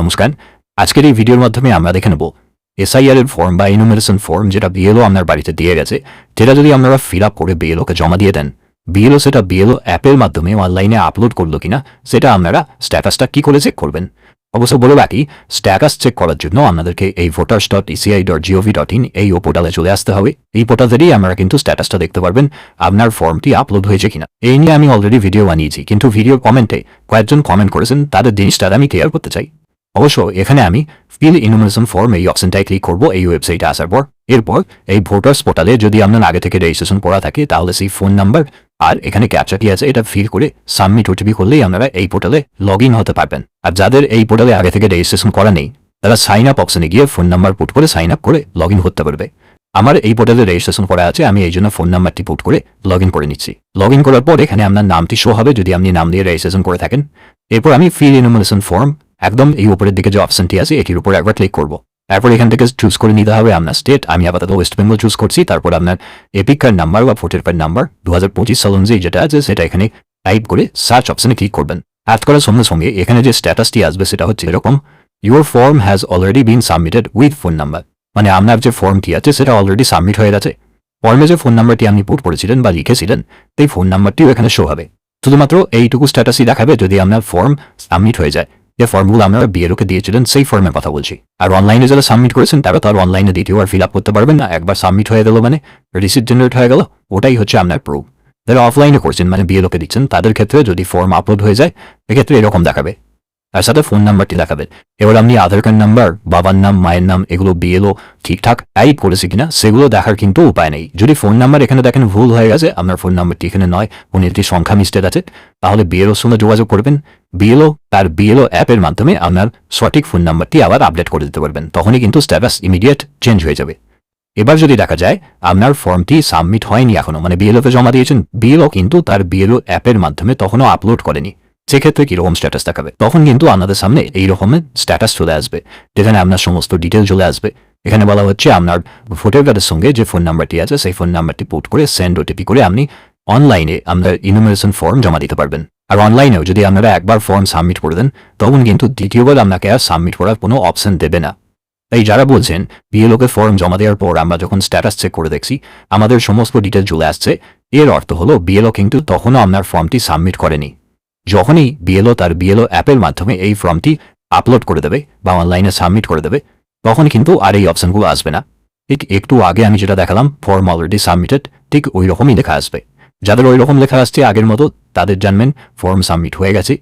নমস্কার। আজকের এই ভিডিওর মাধ্যমে আমরা দেখে নেব এসআইআর এর ফর্ম বা ইনুমিনেশন ফর্ম যেটা বিএলও আপনার বাড়িতে দিয়ে গেছে, যেটা যদি আপনারা ফিল আপ করে বিএলওকে জমা দিয়ে দেন বিএলও সেটা বিএলও অ্যাপের মাধ্যমে অনলাইনে আপলোড করল কিনা, সেটা আপনারা স্ট্যাটাসটা কি করে চেক করবেন? অবশ্য বলে রাখি স্ট্যাটাস চেক করার জন্য আপনাদেরকে এই voters dot ECI dot gov dot in এই ও পোর্টালে চলে আসতে হবে। এই পোর্টাল পোর্টালেরই আপনারা কিন্তু স্ট্যাটাসটা দেখতে পারবেন, আপনার ফর্মটি আপলোড হয়েছে কিনা। এই নিয়ে আমি অলরেডি ভিডিও বানিয়েছি, কিন্তু ভিডিও কমেন্টে কয়েকজন কমেন্ট করেছেন, তাদের জিনিসটা আমি ক্লিয়ার করতে চাই। অবশ্য এখানে আমি ফিল ইনুমিনেশন ফর্ম এই অপশনটায় ক্লিক করব, এই ওয়েবসাইটে আসার পর। এরপর এই ভোটার্স পোর্টালে যদি আপনার আগে থেকে রেজিস্ট্রেশন করা থাকে, তাহলে সেই ফোন নাম্বার আর এখানে ক্যাপচা কি আছে, এটা ফিল করে সাবমিট ওটিপি করলেই আপনারা এই পোর্টালে লগ হতে পারবেন। আর যাদের এই পোর্টালে আগে থেকে রেজিস্ট্রেশন করা নেই, তারা সাইন আপ অপশনে গিয়ে ফোন নাম্বার পুট করে সাইন আপ করে লগ করতে পারবে। আমার এই পোর্টালে রেজিস্ট্রেশন করা আছে, আমি এই জন্য ফোন নাম্বারটি পুট করে লগ করে নিচ্ছি। লগ করার পর এখানে আপনার নামটি শো হবে যদি আপনি নাম দিয়ে রেজিস্ট্রেশন করে থাকেন। এরপর আমি ফিল ইনুমিনেশন ফর্ম একদম এই উপরের দিকে যে অপশনটি আছে, এটির উপর একবার ক্লিক করব। তারপর এখান থেকে চুজ করে নিতে হবে আপনার স্টেট আমি আপাতত ওয়েস্ট বেঙ্গল চুজ করছি। তারপর আপনার এপিক কার্ড নাম্বার বা ভোটার কার্ড নাম্বার দু হাজার পঁচিশ সাল অনুযায়ী যেটা আছে, সেটা এখানে টাইপ করে সার্চ অপশনে ক্লিক করবেন। অ্যাড করার সঙ্গে সঙ্গে এখানে যে স্ট্যাটাসটি আসবে, সেটা হচ্ছে এরকম your form has already been submitted with phone number মানে আপনার যে ফর্মটি আছে, সেটা অলরেডি সাবমিট হয়ে গেছে। ফর্মে যে ফোন নাম্বারটি আপনি পুট করেছিলেন বা লিখেছিলেন, সেই ফোন নাম্বারটিও এখানে শো হবে। শুধুমাত্র এইটুকু স্ট্যাটাসই দেখাবে যদি আপনার ফর্ম সাবমিট হয়ে যায়। যে ফর্মগুলো আপনারা বিএরওকে দিয়েছিলেন, সেই ফর্মের কথা বলছি। আর অনলাইনে যারা সাবমিট করেছেন, তারা তার অনলাইনে দ্বিতীয়বার ফিল আপ করতে পারবেন না, একবার সাবমিট হয়ে গেল মানে রিসিপ্ট জেনারেট হয়ে গেল, ওটাই হচ্ছে আপনার প্রুফ যারা অফলাইনে করছেন মানে বিএলওকে দিচ্ছেন, তাদের ক্ষেত্রে যদি ফর্ম আপলোড হয়ে যায়, এক্ষেত্রে এরকম দেখাবে। তার সাথে ফোন নাম্বারটি দেখাবে। এবার আপনি আধার কার্ড নাম্বার বাবার নাম, মায়ের নাম, এগুলো বিএলও ঠিকঠাক টাইপ করেছে কিনা, সেগুলো দেখার কিন্তু উপায় নেই। যদি ফোন নাম্বার এখানে দেখেন ভুল হয়ে গেছে, আপনার ফোন নাম্বারটি এখানে নয় কোন একটি সংখ্যা মিস্টেক আছে, তাহলে বিএলওর সঙ্গে যোগাযোগ করবেন। বিএলও, তার বিএলও অ্যাপের মাধ্যমে আপনার সঠিক ফোন নাম্বারটি আবার আপডেট করে দিতে পারবেন। তখনই কিন্তু স্ট্যাটাস ইমিডিয়েট চেঞ্জ হয়ে যাবে। এবার যদি দেখা যায়, আপনার ফর্মটি সাবমিট হয়নি এখনও মানে বিএলওতে জমা দিয়েছেন, বিএলও কিন্তু তার বিএলও অ্যাপের মাধ্যমে তখনও আপলোড করেনি। সেক্ষেত্রে কীরকম স্ট্যাটাস দেখাবে? তখন কিন্তু আপনাদের সামনে এই রকমের স্ট্যাটাস চলে আসবে। যেখানে আপনার সমস্ত ডিটেল চলে আসবে। এখানে বলা হচ্ছে আপনার ভোটার কার্ডের সঙ্গে যে ফোন নাম্বারটি আছে, সেই ফোন নাম্বারটি পোর্ট করে সেন্ড ওটিপি করে আপনি অনলাইনে আপনার ইনুমিনেশন ফর্ম জমা দিতে পারবেন। আর অনলাইনেও যদি আপনারা একবার ফর্ম সাবমিট করে দেন, তখন কিন্তু দ্বিতীয়বার আপনাকে আর সাবমিট করার কোনো অপশন দেবে না। তাই যারা বলছেন বিএলওকে ফর্ম জমা দেওয়ার পর আমরা যখন স্ট্যাটাস চেক করে দেখছি, আমাদের সমস্ত ডিটেল চলে আসছে। এর অর্থ হলো, বিএলও কিন্তু তখনও আপনার ফর্মটি সাবমিট করেনি। যখনই বিএলও তার বিএলও অ্যাপের মাধ্যমে এই ফর্মটি আপলোড করে দেবে বা অনলাইনে সাবমিট করে দেবে, তখন কিন্তু আর এই অপশনগুলো আসবে না। ঠিক একটু আগে আমি যেটা দেখালাম ফর্ম অলরেডি সাবমিটেড ঠিক ওই রকমই লেখা আসবে। যাদের ওই রকম লেখা আসছে আগের মতো তাদের জানবেন ফর্ম সাবমিট হয়ে গেছে।